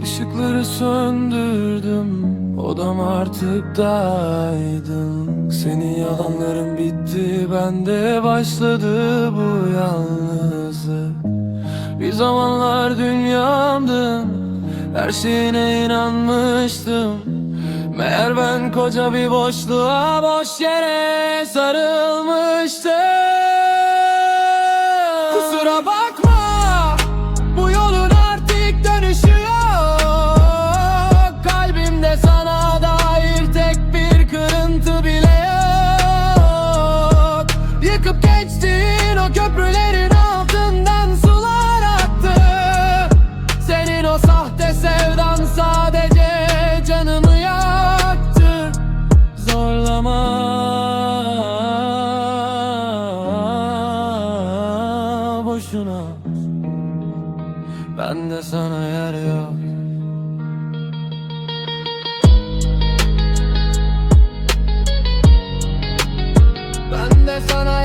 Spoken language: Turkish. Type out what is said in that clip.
Işıkları söndürdüm Odam artık daha aydın Senin yalanların bitti Bende başladı bu yalnızlık. Bir zamanlar dünyamdın Her şeyine inanmıştım. Meğer ben koca bir boşluğa Boş yere sarılmıştım sahte sevdan sadece canımı yaktı. Zorlama. Boşuna. Ben de sana yer yok. Ben de sana